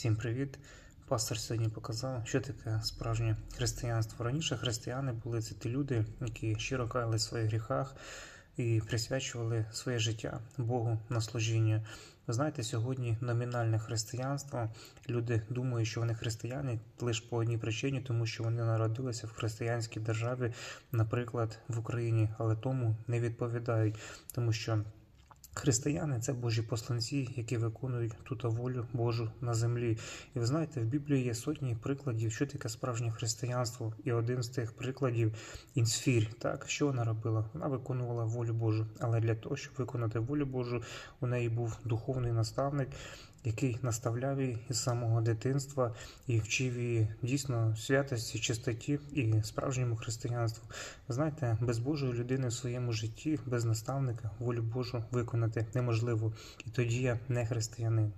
Всім привіт! Пастор сьогодні показав, що таке справжнє християнство. Раніше християни були це ті люди, які щиро каяли в своїх гріхах і присвячували своє життя Богу на служіння. Ви знаєте, сьогодні номінальне християнство. Люди думають, що вони християни лише по одній причині, тому що вони народилися в християнській державі, наприклад, в Україні, але тому не відповідають, тому що. Християни це Божі посланці, які виконують тут волю Божу на землі. І ви знаєте, в Біблії є сотні прикладів, що таке справжнє християнство. І один з тих прикладів інсфір. Так, що вона робила? Вона виконувала волю Божу. Але для того, щоб виконати волю Божу, у неї був духовний наставник, який наставляв її із самого дитинства і вчив її дійсно святості, чистоті і справжньому християнству. Знаєте, без Божої людини в своєму житті, без наставника, волю Божу виконати неможливо. І тоді я не християнин.